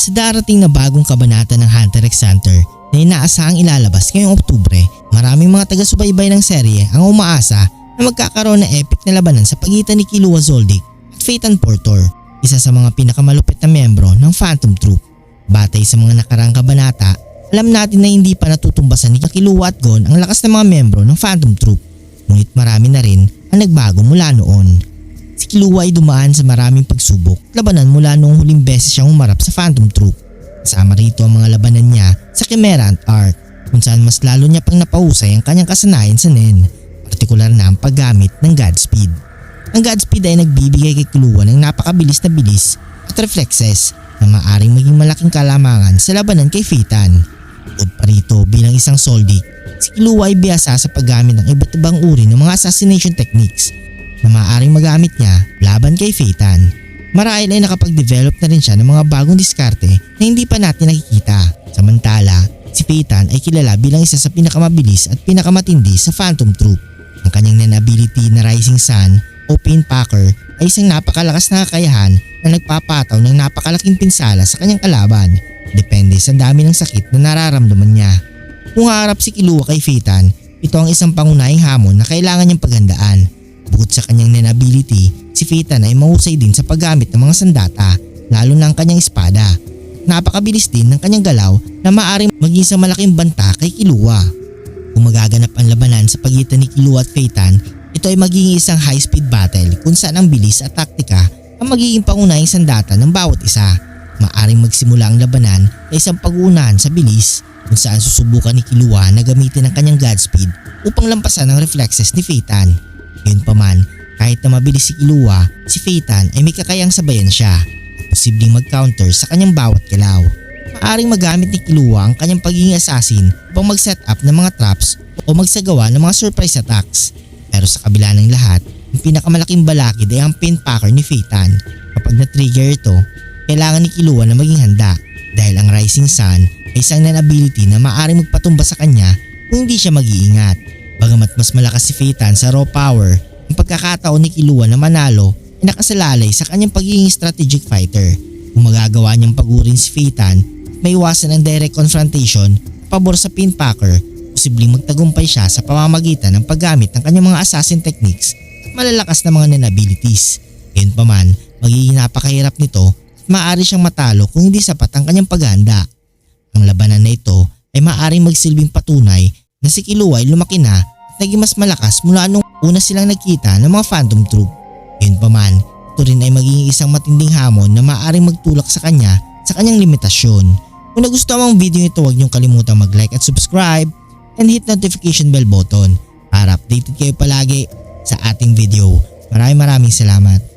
Sa darating na bagong kabanata ng Hunter x Hunter na inaasahang ilalabas ngayong Oktubre, maraming mga taga-subaybay ng serye ang umaasa na magkakaroon ng epic na labanan sa pagitan ni Killua Zoldyck at Phaeton Portor, isa sa mga pinakamalupit na membro ng Phantom Troop. Batay sa mga nakarang kabanata, alam natin na hindi pa natutumbasan ni Killua at Gon ang lakas ng mga membro ng Phantom Troop. Ngunit marami na rin ang nagbago mula noon. Si Killua ay dumaan sa maraming pagsubok, labanan mula noong huling beses siyang umarap sa Phantom Troop. Kasama rito ang mga labanan niya sa Chimera Ant Arc kung saan mas lalo niya pang napahusay ang kanyang kasanayan sa Nen, partikular na ang paggamit ng Godspeed. Ang Godspeed ay nagbibigay kay Killua ng napakabilis na bilis at reflexes na maaring maging malaking kalamangan sa labanan kay Phaeton. Bukod pa rito bilang isang soldic, si Killua ay biyasa sa paggamit ng iba't ibang uri ng mga assassination techniques na maaaring magamit niya laban kay Phaeton. Marahil ay nakapag-develop na rin siya ng mga bagong diskarte na hindi pa natin nakikita. Samantala, si Phaeton ay kilala bilang isa sa pinakamabilis at pinakamatindi sa Phantom Troop. Ang kanyang nan ability na Rising Sun o Painpacker ay isang napakalakas na kakayahan na nagpapataw ng napakalaking pinsala sa kanyang kalaban depende sa dami ng sakit na nararamdaman niya. Kung haharap si Killua kay Phaeton, ito ang isang pangunahing hamon na kailangan niyang paghandaan. Bukod sa kanyang nen ability, si Phaeton ay mahusay din sa paggamit ng mga sandata, lalo na ang kanyang espada. Napakabilis din ng kanyang galaw na maaaring maging sa malaking banta kay Killua. Kung magaganap ang labanan sa pagitan ni Killua at Phaeton, ito ay magiging isang high-speed battle kung saan ang bilis at taktika ang magiging pangunahing sandata ng bawat isa. Maaring magsimula ang labanan sa isang pag-uunahan sa bilis kung saan susubukan ni Killua na gamitin ang kanyang Godspeed upang lampasan ang reflexes ni Phaeton. Yun pa man, kahit na mabilis si Killua, si Phaeton ay may kakayang sabayan siya at posibleng mag-counter sa kanyang bawat galaw. Maaring magamit ni Killua ang kanyang pagiging assassin upang mag-set up ng mga traps o magsagawa ng mga surprise attacks. Pero sa kabila ng lahat, ang pinakamalaking balakid ay ang pinpacker ni Phaeton. Kapag na-trigger ito, kailangan ni Killua na maging handa dahil ang Rising Sun ay isang nan-ability na maaaring magpatumba sa kanya kung hindi siya mag-iingat. Bagamat mas malakas si Phaeton sa raw power, ang pagkakataon ni Killua na manalo ay nakasalalay sa kanyang pagiging strategic fighter. Kung magagawa niyang pagurin si at may iwasan ang direct confrontation pabor sa pinpacker, posibleng magtagumpay siya sa pamamagitan ng paggamit ng kanyang mga assassin techniques at malalakas na mga nan-abilities. Gayun pa man, magiging napakahirap nito at maaari siyang matalo kung hindi sapat ang kanyang paghahanda. Ang labanan na ito ay maaaring magsilbing patunay na si Killua ay lumaki na naging mas malakas mula nung una silang nagkita ng mga Phantom Troop. Yun pa man, ito rin ay magiging isang matinding hamon na maaaring magtulak sa kanya sa kanyang limitasyon. Kung nagustuhan mo ang video ito huwag niyong kalimutang mag-like at subscribe and hit notification bell button para updated kayo palagi sa ating video. Maraming maraming salamat.